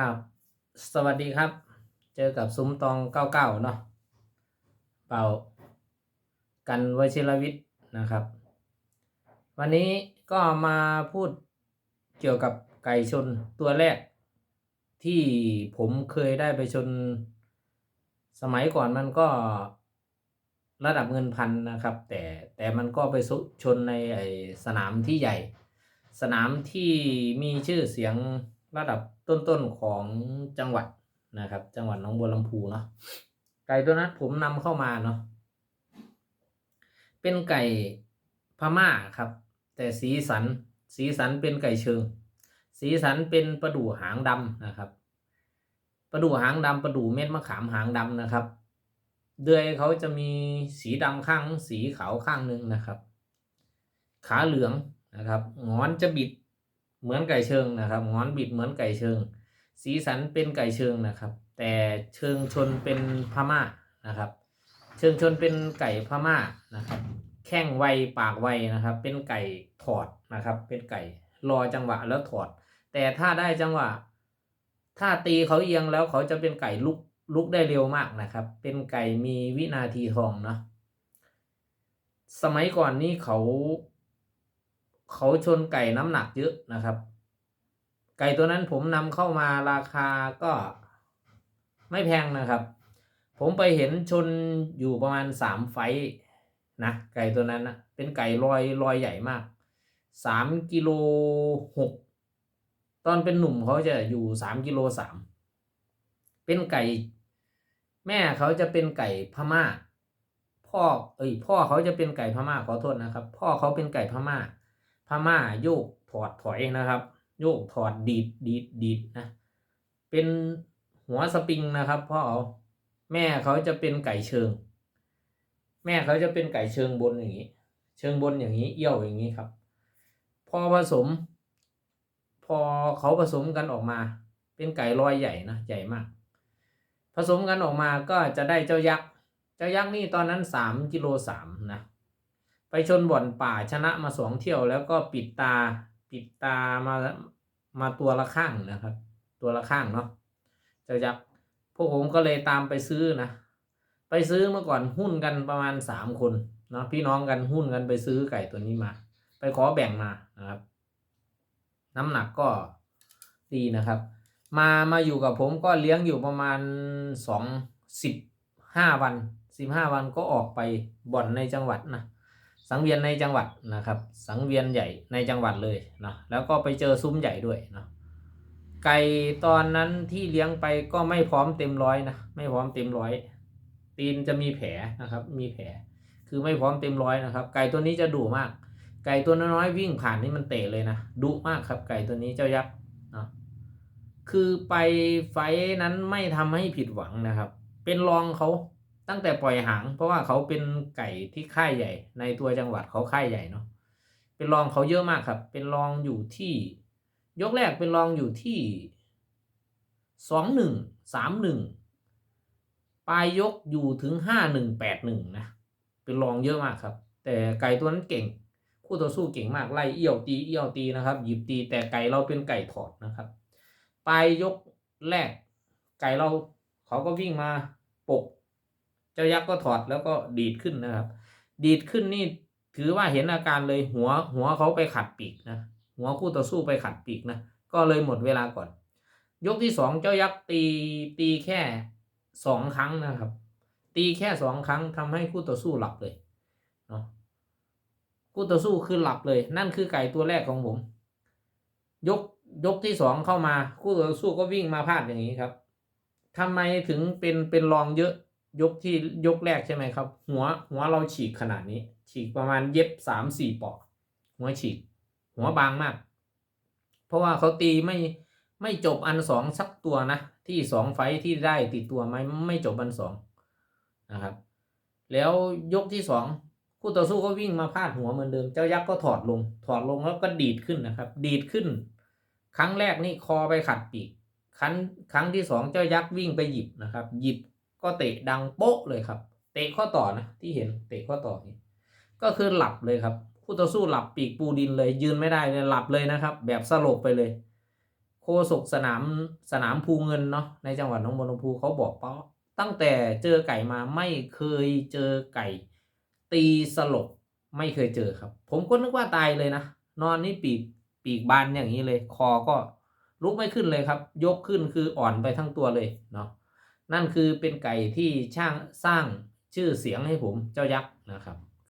ครับ สวัสดีครับ เจอกับซุ้มตองเก้าเก้าเนาะเป่า กันวชิรวิทย์นะครับ วันนี้ก็มาพูดเกี่ยวกับไก่ชนตัวแรก ที่ผมเคยได้ไปชน สมัยก่อนมันก็ระดับเงินพันนะครับ แต่แต่มันก็ไปสุชนในไอสนามที่ใหญ่ สนามที่มีชื่อเสียง ระดับต้นๆของจังหวัดนะครับ จังหวัดหนองบัวลำพูเนาะไก่ตัวนั้นผมนำเข้ามาเนาะเป็นไก่พม่าครับ แต่สีสันสีสันเป็นไก่เชิง สีสันเป็นประดู่หางดำนะครับ ประดู่หางดำประดู่เม็ดมะขามหางดำนะครับ เดือยเขาจะมีสีดำข้างสีขาวข้างหนึ่งนะครับ ขาเหลืองนะครับงอนจะบิด เหมือนไก่เชิงนะครับงอนบิดเหมือนไก่เชิง สีสันเป็นไก่เชิงนะครับ แต่เชิงชนเป็นพม่านะครับ เชิงชนเป็นไก่พม่านะครับ แข้งไวปากไวนะครับ เป็นไก่ถอดนะครับ เป็นไก่รอจังหวะแล้วถอด แต่ถ้าได้จังหวะ ถ้าตีเขาเอียงแล้วเขาจะเป็นไก่ลุกลุกได้เร็วมากนะครับ เป็นไก่มีวินาทีทองเนาะสมัยก่อนนี่เขา เขาชนไก่น้ำหนักเยอะนะครับ ไก่ตัวนั้นผมนำเข้ามาราคาก็ไม่แพงนะครับ ผมไปเห็นชนอยู่ประมาณสามไฟนะ ไก่ตัวนั้นนะเป็นไก่ลอยลอยใหญ่มากสามกิโลหกตอนเป็นหนุ่มเขาจะอยู่สามกิโลสามเป็นไก่ แม่เขาจะเป็นไก่พม่า พ่อเอ้ยพ่อเขาจะเป็นไก่พม่าขอโทษนะครับ พ่อเขาเป็นไก่พม่า พม่าโยกถอดถอยนะครับ โยกถอดดีดดีดดีดนะเป็นหัวสปริงนะครับพ่อเอาแม่เขาจะเป็นไก่เชิง แม่เขาจะเป็นไก่เชิงบนอย่างนี้ เชิงบนอย่างนี้เอี้ยวอย่างนี้ครับ พอผสม พอเขาผสมกันออกมา เป็นไก่ลอยใหญ่นะใหญ่มาก ผสมกันออกมาก็จะได้เจ้ายักษ์เจ้ายักษ์นี่ตอนนั้นสามกิโลสามนะ ไปชนบ่อนป่าชนะมาสองเที่ยว แล้วก็ปิดตาปิดตามามาตัวละข้างนะครับ ตัวละข้างเนาะจ้ายักพวกผมก็เลยตามไปซื้อนะ ไปซื้อเมื่อก่อนหุ้นกันประมาณสามคนเนาะพี่น้องกันหุ้นกันไปซื้อไก่ตัวนี้มา ไปขอแบ่งมานะครับ น้ำหนักก็ดีนะครับ มามาอยู่กับผมก็เลี้ยงอยู่ประมาณสองสิบห้าวันสิบห้าวันก็ออกไปบ่อนในจังหวัดนะ สังเวียนในจังหวัดนะครับ สังเวียนใหญ่ในจังหวัดเลยเนาะแล้วก็ไปเจอซุ้มใหญ่ด้วยเนาะไก่ตอนนั้นที่เลี้ยงไปก็ไม่พร้อมเต็มร้อยนะไม่พร้อมเต็มร้อย ตีนจะมีแผลนะครับ มีแผลคือไม่พร้อมเต็มร้อยนะครับ ไก่ตัวนี้จะดุมาก ไก่ตัวน้อยๆวิ่งผ่านนี่มันเตะเลยนะดุมากครับ ไก่ตัวนี้เจ้ายักษ์เนาะคือไปไฟนั้นไม่ทำให้ผิดหวังนะครับ เป็นรองเขา ตั้งแต่ปล่อยหาง เพราะว่าเขาเป็นไก่ที่ค่ายใหญ่ ในตัวจังหวัดเขาค่ายใหญ่เนาะเป็นรองเขาเยอะมากครับ เป็นรองอยู่ที่ ยกแรกเป็นรองอยู่ที่สองหนึ่งสามหนึ่งปลายยกอยู่ถึงห้าหนึ่งแปดหนึ่งนะเป็นรองเยอะมากครับ แต่ไก่ตัวนั้นเก่ง คู่ต่อสู้เก่งมากไล่เอี้ยวตีเอี้ยวตีนะครับหยิบตีแต่ไก่เราเป็นไก่ถอดนะครับปลายยกแรก ไก่เราเขาก็วิ่งมาปก เจ้ายักษ์ก็ถอดแล้วก็ดีดขึ้นนะครับ ดีดขึ้นนี่ถือว่าเห็นอาการเลยหัวหัวเขาไปขัดปีกนะหัวคู่ต่อสู้ไปขัดปีกนะก็เลยหมดเวลาก่อน ยกที่สองเจ้ายักษ์ตีตีแค่สองครั้งนะครับ ตีแค่สองครั้งทำให้คู่ต่อสู้หลับเลยเนาะคู่ต่อสู้คือหลับเลย นั่นคือไก่ตัวแรกของผม ยกยกที่สองเข้ามา คู่ต่อสู้ก็วิ่งมาพลาดอย่างนี้ครับทำไมถึงเป็นเป็นรองเยอะ ยกที่ยกแรกใช่ไหมครับ หัวหัวเราฉีกขนาดนี้ ฉีกประมาณเย็บสามสี่ปอกหัวฉีก หัวบางมาก เพราะว่าเขาตีไม่ไม่จบอันสองสักตัวนะ ที่สองไฟที่ได้ติดตัวไม่ไม่จบอันสองนะครับ แล้วยกที่สองคู่ต่อสู้ก็วิ่งมาพาดหัวเหมือนเดิม เจ้ายักษ์ก็ถอดลง ถอดลงแล้วก็ดีดขึ้นนะครับ ดีดขึ้น ครั้งแรกนี่คอไปขัดปีกครั้งครั้งที่สองเจ้ายักษ์วิ่งไปหยิบนะครับ หยิบ ก็เตะดังโป๊ะเลยครับ เตะข้อต่อนะที่เห็นเตะข้อต่อนี่ก็คือหลับเลยครับคู่ต่อสู้หลับปีกปูดินเลย ยืนไม่ได้เลยหลับเลยนะครับ แบบสลบไปเลยโฆษกสนามสนามภูเงินเนาะในจังหวัดหนองบัวลำพูเขาบอกเปล่าตั้งแต่เจอไก่มาไม่เคยเจอไก่ ตีสลบไม่เคยเจอครับ ผมก็นึกว่าตายเลยนะนอนนี่ปีกปีกบานอย่างนี้เลย คอก็ลุกไม่ขึ้นเลยครับ ยกขึ้นคืออ่อนไปทั้งตัวเลยเนาะ นั่นคือเป็นไก่ที่ช่างสร้างชื่อเสียงให้ผมเจ้ายักษ์นะครับ